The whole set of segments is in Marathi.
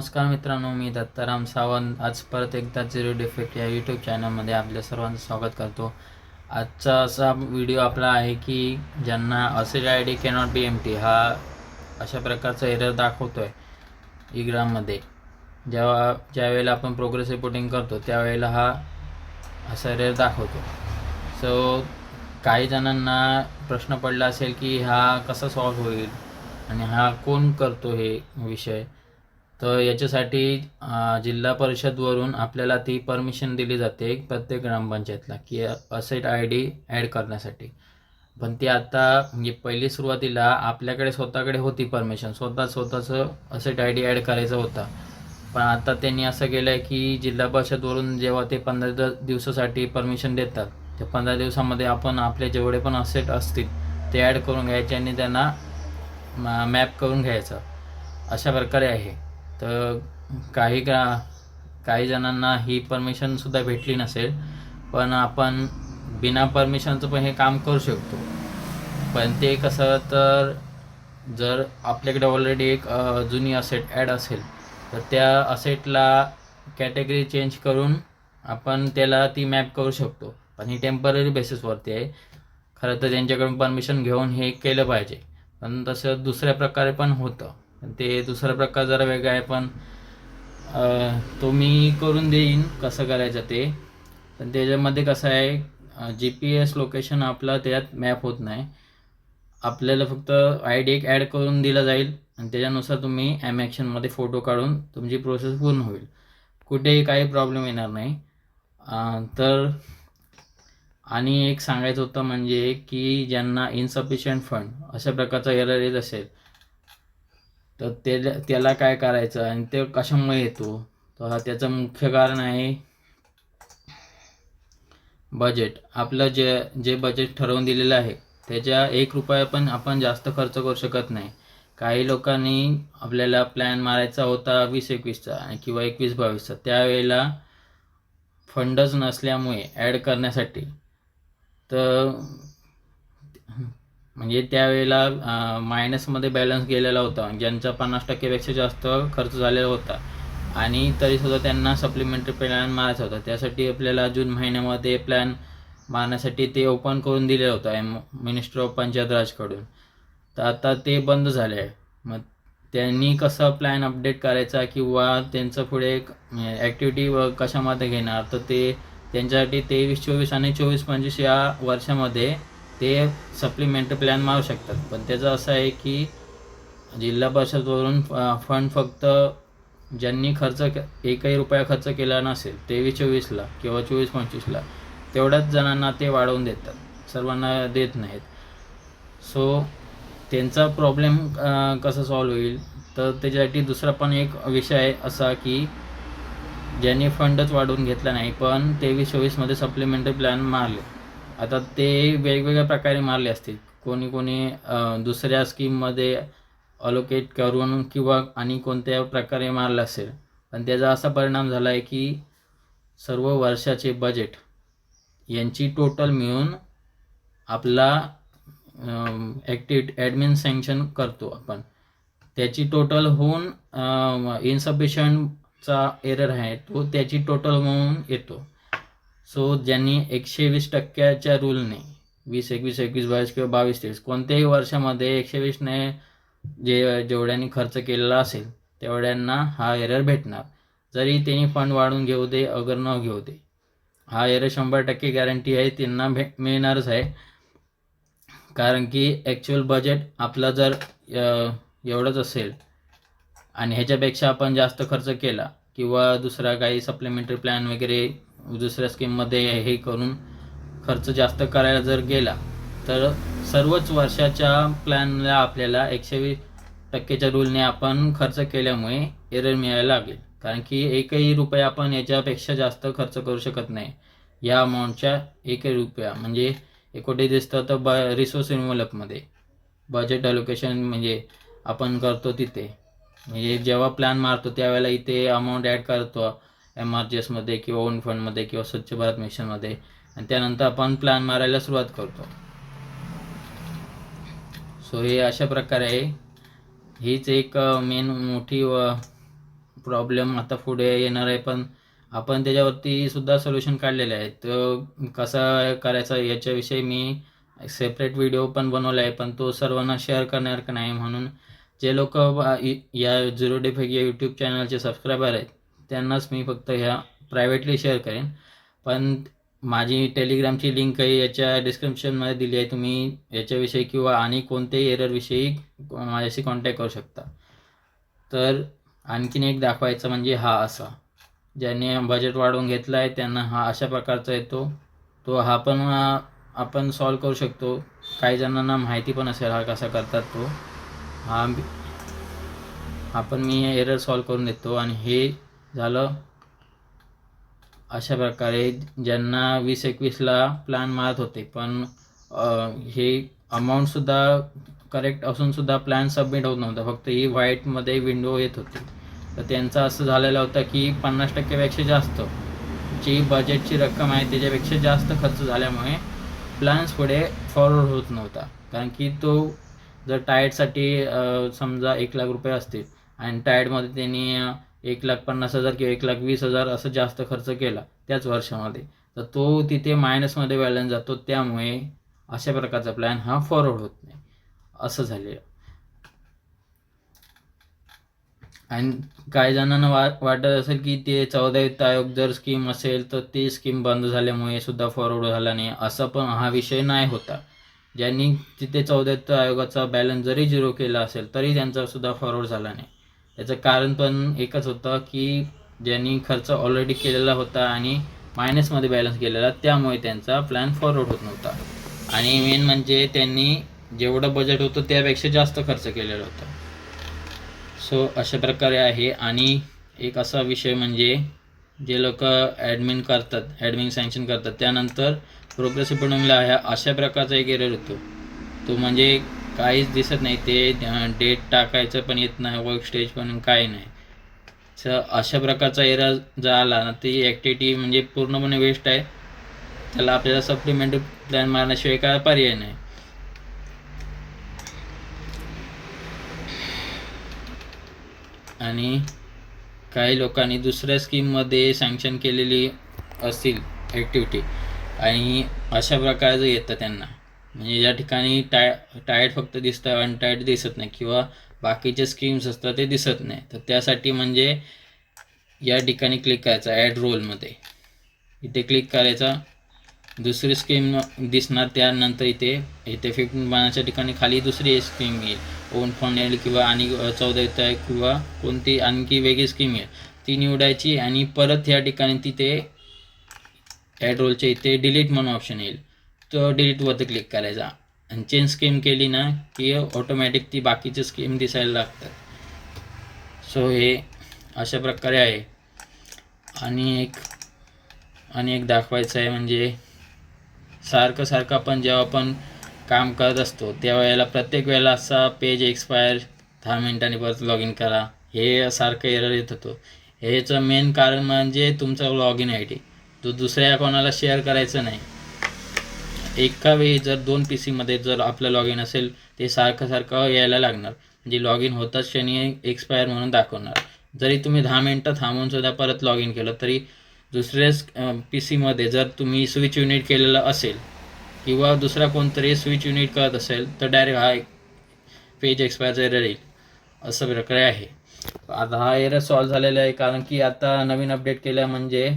नमस्कार मित्रांनो मी दत्ताराम सावंत. आज परत एकदा झिरो डिफेक्ट या यूट्यूब चॅनलमध्ये आपल्या सर्वांचं स्वागत करतो. आजचा असा व्हिडिओ आपला आहे की ज्यांना असेल I D cannot be empty हा अशा प्रकारचा एरर दाखवतो आहे इग्राममध्ये जेव्हा ज्यावेळेला आपण प्रोग्रेस रिपोर्टिंग करतो त्यावेळेला हा असा एरर दाखवतो. सो काही जणांना प्रश्न पडला असेल की हा कसा सॉल्व्ह होईल आणि हा कोण करतो हे विषय. तर याच्यासाठी जिल्हा परिषदवरून आपल्याला ती परमिशन दिली जाते प्रत्येक ग्रामपंचायतला की असेट आय डी ॲड करण्यासाठी. पण ती आता म्हणजे पहिली सुरुवातीला आपल्याकडे स्वतःकडे होती परमिशन स्वतः स्वतःचं असेट आय डी ॲड करायचं होता. पण आता त्यांनी असं केलं आहे की जिल्हा परिषदवरून जेव्हा ते पंधरा दिवसासाठी परमिशन देतात त्या पंधरा दिवसामध्ये आपण आपले जेवढे पण असेट असतील ते ॲड करून घ्यायचे आणि त्यांना मॅप करून घ्यायचं. अशा प्रकारे आहे. तर काही ग्रा काही जणांना ही परमिशनसुद्धा भेटली नसेल पण आपण बिना परमिशनचं पण हे काम करू शकतो. पण ते कसं तर जर आपल्याकडे ऑलरेडी एक जुनी असेट ॲड असेल तर त्या असेटला कॅटेगरी चेंज करून आपण त्याला ती मॅप करू शकतो. पण ही टेंपररी बेसिसवरती आहे. खरं तर त्यांच्याकडून परमिशन घेऊन हे केलं पाहिजे. पण तसं दुसऱ्या प्रकारे पण होतं. ते दुसरा प्रकार जरा वेगळा आहे पण तो मी करून देईन कसं करायचं ते. पण त्याच्यामध्ये कसं आहे जी पी एस लोकेशन आपला त्यात मॅप होत नाही. आपल्याला फक्त आय डी एक ॲड करून दिला जाईल आणि त्याच्यानुसार तुम्ही ॲम ॲक्शनमध्ये फोटो काढून तुमची प्रोसेस पूर्ण होईल. कुठेही काही प्रॉब्लेम येणार नाही. तर आणि एक सांगायचं होतं म्हणजे की ज्यांना इनसफिशियंट फंड अशा प्रकारचा एरर येत असेल तर त्याला त्याला काय करायचं आणि ते कशामुळे येतो? तर हा त्याचं मुख्य कारण आहे बजेट आपलं जे जे बजेट ठरवून दिलेलं आहे त्याच्या एक रुपया पण आपण जास्त खर्च करू शकत नाही. काही लोकांनी आपल्याला प्लॅन मारायचा होता वीस एकवीसचा आणि किंवा एकवीस बावीसचा. त्यावेळेला फंडच नसल्यामुळे ॲड करण्यासाठी तर म्हणजे त्यावेळेला मायनसमध्ये बॅलन्स गेलेला होता. ज्यांचा पन्नास टक्केपेक्षा जास्त खर्च झालेला होता. आणि तरीसुद्धा त्यांना सप्लिमेंटरी प्लॅन मारायचा होता. त्यासाठी आपल्याला जून महिन्यामध्ये प्लॅन मारण्यासाठी ते ओपन करून दिलेलं होतं एम मिनिस्टर ऑफ पंचायत राजकडून तर आता ते बंद झाले आहे. मग त्यांनी कसं प्लॅन अपडेट करायचा किंवा त्यांचं पुढे ॲक्टिव्हिटी कशामध्ये घेणार? तर ते त्यांच्यासाठी तेवीस चोवीस आणि चोवीस पंचवीस या वर्षामध्ये ते सप्लिमेंटरी प्लॅन मारू शकतात. पण त्याचं असं आहे की जिल्हा परिषदवरून फंड फक्त ज्यांनी खर्च एकही रुपया खर्च केला नसेल तेवीस चोवीसला किंवा चोवीस पंचवीसला तेवढ्याच जणांना ते वाढवून देतात. सर्वांना देत नाहीत. सो त्यांचा प्रॉब्लेम कसा सॉल्व्ह होईल? तर त्याच्यासाठी दुसरा पण एक विषय आहे असा की ज्यांनी फंडच वाढवून घेतला नाही पण तेवीस चोवीसमध्ये सप्लिमेंटरी प्लॅन मारले. आता ते वेगवेगळ्या प्रकारे मारले असतील कोणी कोणी दुसऱ्या स्कीममध्ये अलोकेट करून किंवा आणि कोणत्या प्रकारे मारलं असेल. पण त्याचा असा परिणाम झाला आहे की सर्व वर्षाचे बजेट यांची टोटल मिळून आपला ॲक्टिव्ह ॲडमिन सँक्शन करतो आपण. त्याची टोटल होऊन इनसफिशियंटचा एरर आहे तो त्याची टोटल म्हणून येतो. सो ज्यांनी एकशे वीस टक्क्याच्या रूलने वीस एकवीस एकवीस बावीस किंवा बावीस तेवीस कोणत्याही वर्षामध्ये एकशे वीसने जे जेवढ्यांनी खर्च केलेला असेल तेवढ्यांना हा एरर भेटणार. जरी त्यांनी फंड वाढून घेऊ दे अगर न घेऊ दे हा एरर शंभर टक्के गॅरंटी आहे त्यांना भे मिळणारच आहे. कारण की ॲक्च्युअल बजेट आपला जर एवढंच असेल आणि ह्याच्यापेक्षा आपण जास्त खर्च केला किंवा दुसरा काही सप्लिमेंटरी प्लॅन वगैरे दुसऱ्या स्कीममध्ये हे करून खर्च जास्त करायला जर गेला तर सर्वच वर्षाच्या प्लॅनला आपल्याला एकशे वीस टक्केच्या रूलने आपण खर्च केल्यामुळे एरर मिळायला लागेल. कारण की एकही रुपया आपण याच्यापेक्षा जास्त खर्च करू शकत नाही. या अमाऊंटच्या एकही रुपया म्हणजे एकोटे दिसतं तर ब रिसोर्स इन्व्हलपमध्ये बजेट अलोकेशन म्हणजे आपण करतो तिथे. म्हणजे जेव्हा प्लॅन मारतो त्यावेळेला इथे अमाऊंट ॲड करतो. एम आर जी एसमध्ये किंवा ओन फंडमध्ये किंवा स्वच्छ भारत मिशनमध्ये आणि त्यानंतर आपण प्लॅन मारायला सुरुवात करतो. सो हे अशा प्रकारे आहे. हीच एक मेन मोठी प्रॉब्लेम आता पुढे येणार आहे. पण आपण त्याच्यावरती सुद्धा सोल्युशन काढलेले आहे तर कसं करायचं याच्याविषयी मी सेपरेट व्हिडिओ पण बनवला आहे. पण तो सर्वांना शेअर करणार का नाही म्हणून जे लोक या झिरो डेफेक या यूट्यूब चॅनलचे सबस्क्रायबर आहेत त्यांनाच मी फक्त ह्या प्रायव्हेटली शेअर करेन. पण माझी टेलिग्रामची लिंक आहे याच्या डिस्क्रिप्शनमध्ये दिली आहे तुम्ही. याच्याविषयी किंवा आणि कोणत्याही एररविषयी माझ्याशी कॉन्टॅक्ट करू शकता. तर आणखीन एक दाखवायचं म्हणजे हा असा. ज्यांनी बजेट वाढवून घेतला आहे त्यांना हा अशा प्रकारचा येतो. तो हा पण आपण सॉल्व करू शकतो. काही जणांना माहिती पण असेल हा कसा करतात तो. हा हा पण मी एरर सॉल्व करून देतो. आणि हे झालं? अशा प्रकारे ज्यांना वीस एकवीसला प्लॅन मारत होते पण हे अमाऊंटसुद्धा करेक्ट असूनसुद्धा प्लॅन सबमिट होत नव्हता. फक्त ही व्हाईटमध्ये विंडो येत होती. तर त्यांचं असं झालेलं होतं की पन्नास टक्क्यापेक्षा जास्त जी बजेटची रक्कम आहे त्याच्यापेक्षा जास्त खर्च झाल्यामुळे प्लॅन्स पुढे फॉरवर्ड होत नव्हता. कारण की तो जर टायडसाठी समजा एक लाख रुपये असतील आणि टायर्डमध्ये त्यांनी एक लाख पन्नास हजार किंवा एक लाख वीस हजार असं जास्त खर्च केला त्याच वर्षामध्ये. तर तो तिथे मायनसमध्ये बॅलन्स जातो. त्यामुळे अशा प्रकारचा प्लॅन हा फॉरवर्ड होत नाही. असं झालेलं. आणि काही जणांना वा वाटत असेल की ते चौदा वित्त आयोग जर स्कीम असेल तर ती स्कीम बंद झाल्यामुळे सुद्धा फॉरवर्ड झाला नाही. असं पण हा विषय नाही होता. ज्यांनी तिथे चौदा वित्त आयोगाचा बॅलन्स जरी झिरो केला असेल तरी त्यांचा सुद्धा फॉरवर्ड झाला नाही. याचं कारण पण एकच होतं की ज्यांनी खर्च ऑलरेडी केलेला होता आणि मायनसमध्ये बॅलन्स केलेला त्यामुळे त्यांचा प्लॅन फॉरवर्ड होत नव्हता. आणि मेन म्हणजे त्यांनी जेवढं बजेट होतं त्यापेक्षा जास्त खर्च केलेला होता. सो अशा प्रकारे आहे. आणि एक असा विषय म्हणजे जे लोक ॲडमिन करतात ॲडमिन सँक्शन करतात त्यानंतर प्रोग्रेसिव्ह पडूनला ह्या अशा प्रकारचा एक एरर होतो. तो म्हणजे काहीच दिसत नाही ते डेट टाकायचं पण येत नाही वर्क स्टेज पण काही नाही. तर अशा प्रकारचा एरर जर आला ना ती ॲक्टिव्हिटी म्हणजे पूर्णपणे वेस्ट आहे. त्याला आपल्याला सप्लिमेंटरी प्लॅन मारण्याशिवाय काय पर्याय नाही. आणि काही लोकांनी दुसऱ्या स्कीममध्ये सँक्शन केलेली असतील ॲक्टिव्हिटी आणि अशा प्रकारचं येतं त्यांना. म्हणजे या ठिकाणी टाय टायर्ड फक्त दिसतं अनटायर्ड दिसत नाही किंवा बाकीचे स्कीम्स असतात ते दिसत नाही. तर त्यासाठी म्हणजे या ठिकाणी क्लिक करायचं ॲड रोलमध्ये इथे क्लिक करायचा दुसरी स्कीम दिसणार त्यानंतर इथे इथे फिफ्टीन बाणाच्या ठिकाणी खाली दुसरी स्कीम येईल. ओन फंड येईल किंवा आणि चौदा येत आहे किंवा कोणती आणखी वेगळी स्कीम येईल. ती निवडायची आणि परत या ठिकाणी तिथे ॲड रोलच्या इथे डिलीट म्हणून ऑप्शन येईल. तो डिलीटवरती क्लिक करायचा. आणि चेंज स्कीम केली ना की ऑटोमॅटिक ती बाकीची स्कीम दिसायला लागतात. सो हे अशा प्रकारे आहे. आणि एक आणि एक दाखवायचं आहे म्हणजे सारखं सारखं आपण जेव्हा आपण काम करत असतो त्यावेळेला प्रत्येक वेळेला असा पेज एक्सपायर दहा मिनिटांनी परत लॉग इन करा. हे सारखं एरर येत होतो. ह्याचं मेन कारण म्हणजे तुमचा लॉग इन आय डी तो दुसऱ्या कोणाला शेअर करायचं नाही. एका वेळी जर दोन पी सीमध्ये जर आपलं लॉग इन असेल ते सारखं सारखं यायला लागणार. म्हणजे लॉग इन होताच क्षणी एक्सपायर म्हणून दाखवणार. जरी तुम्ही दहा मिनटं थांबून सुद्धा परत लॉग इन केलं तरी दुसऱ्या पी सीमध्ये जर तुम्ही स्विच युनिट केलेलं असेल किंवा दुसरा कोणतरी स्विच युनिट करत असेल तर डायरेक्ट हा पेज एक्सपायर झालेला येईल असं प्रकारे आहे. आता हा एरर सॉल्व झालेला आहे कारण की आता नवीन अपडेट केलं म्हणजे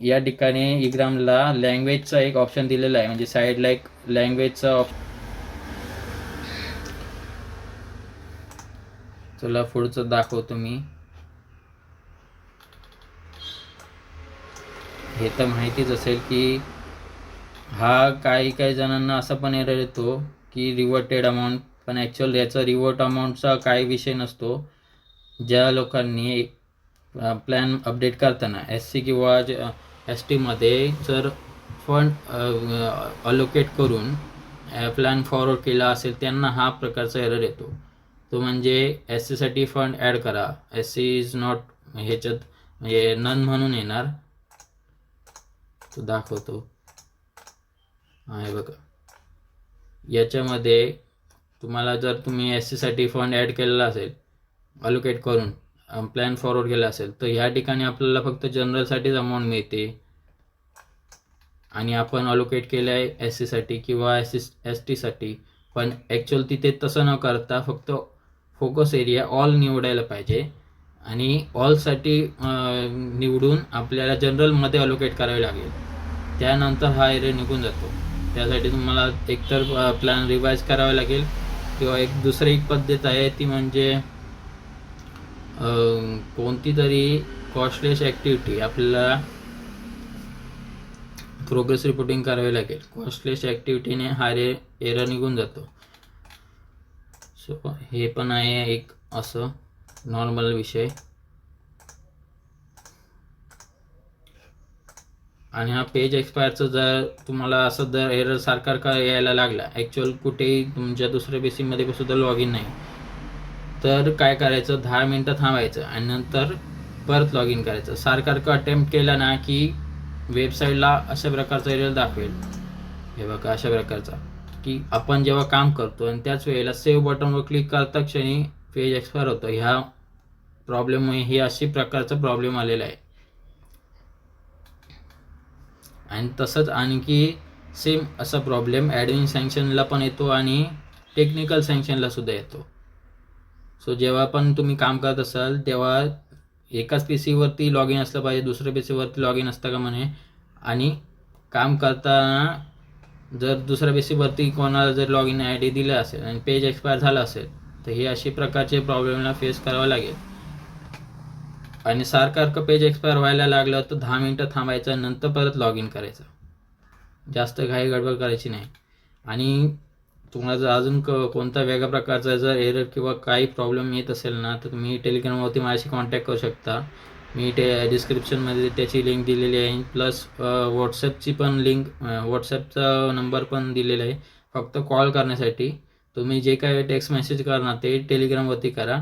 या ठिकाणी इग्रामला लँग्वेजचा एक ऑप्शन दिलेला आहे. म्हणजे साईडला एक लँग्वेजचा ऑप तुला पुढचं दाखवतो मी हे तर माहितीच असेल की हा काही काही जणांना असा पण एरर येतो की रिवर्टेड अमाऊंट पण ॲक्च्युअल याचा रिवर्ट अमाऊंटचा काही विषय नसतो. ज्या लोकांनी प्लॅन अपडेट करताना एस सी किंवा एस टीमध्ये जर फंड अलोकेट करून प्लॅन फॉरवर्ड केला असेल त्यांना हा प्रकारचा एरर येतो. तो म्हणजे एस सीसाठी फंड ॲड करा. एस सी इज नॉट ह्याच्यात म्हणजे नन म्हणून येणार. तो दाखवतो. आहे बघा. याच्यामध्ये तुम्हाला जर तुम्ही एस सीसाठी फंड ॲड केलेला असेल अलोकेट करून प्लॅन फॉरवर्ड केला असेल तर ह्या ठिकाणी आपल्याला फक्त जनरलसाठीच अमाऊंट मिळते. आणि आपण अलोकेट केलं आहे एस सीसाठी किंवा एस सी एस टीसाठी पण ॲक्च्युअल तिथे तसं न करता फक्त फोकस एरिया ऑल निवडायला पाहिजे. आणि ऑलसाठी निवडून आपल्याला जनरलमध्ये अलोकेट करावे लागेल. त्यानंतर हा एरिया निघून जातो. त्यासाठी तुम्हाला एकतर प्लॅन रिवाईज करावा लागेल. किंवा एक दुसरी एक पद्धत आहे ती म्हणजे कोणती तरी कॉस्टलेस ॲक्टिव्हिटी आपल्याला प्रोग्रेस रिपोर्टिंग करावी लागेल. कॉस्टलेस ॲक्टिव्हिटीने हा रे एरर निघून जातो. सो हे पण आहे एक असं नॉर्मल विषय. आणि हा पेज एक्सपायरचं जर तुम्हाला असं जर एरर सारखा का यायला लागला ॲक्च्युअल कुठेही तुमच्या दुसऱ्या बेसिंगमध्ये सुद्धा लॉग इन नाही. तर काय करायचं? दहा मिनटं थांबायचं आणि नंतर परत लॉग इन करायचं. सारखारखं अटेम्प्ट केला ना की वेबसाईटला अशा प्रकारचा एरियल दाखवेल. हे बघा अशा प्रकारचा. की आपण जेव्हा काम करतो आणि त्याच वेळेला सेव्ह बटनवर क्लिक करता क्षणी पेज एक्सपायर होतं. ह्या प्रॉब्लेममुळे हे अशी प्रकारचा प्रॉब्लेम आलेला आहे. आणि तसंच आणखी सेम असा प्रॉब्लेम ॲडमिन सँक्शनला पण येतो आणि टेक्निकल सँक्शनला सुद्धा येतो. सो जेव्हा पण तुम्ही काम करत असाल तेव्हा एकाच पी सीवरती लॉग इन असलं पाहिजे दुसऱ्या पी सीवरती लॉग इन असतं का म्हणे? आणि काम करताना जर दुसऱ्या पी सीवरती कोणाला जर लॉग इन आय डी दिलं असेल आणि पेज एक्सपायर झालं असेल तर हे अशी प्रकारचे प्रॉब्लेमला फेस करावं लागेल. आणि सारखं पेज एक्सपायर व्हायला लागलं तर दहा मिनटं थांबायचं नंतर परत लॉग इन करायचं. जास्त घाई गडबड करायची नाही. आणि तुम्हाला जर अजून क कोणता वेगळ्या प्रकारचा जर एरर किंवा काही प्रॉब्लेम येत असेल ना तर तुम्ही टेलिग्रामवरती माझ्याशी कॉन्टॅक्ट करू शकता. मी ते डिस्क्रिप्शनमध्ये त्याची लिंक दिलेली आहे. प्लस व्हॉट्सअपची पण लिंक व्हॉट्सअपचा नंबर पण दिलेला आहे. फक्त कॉल करण्यासाठी तुम्ही जे काही टेक्स्ट मेसेज करणार ते टेलिग्रामवरती करा.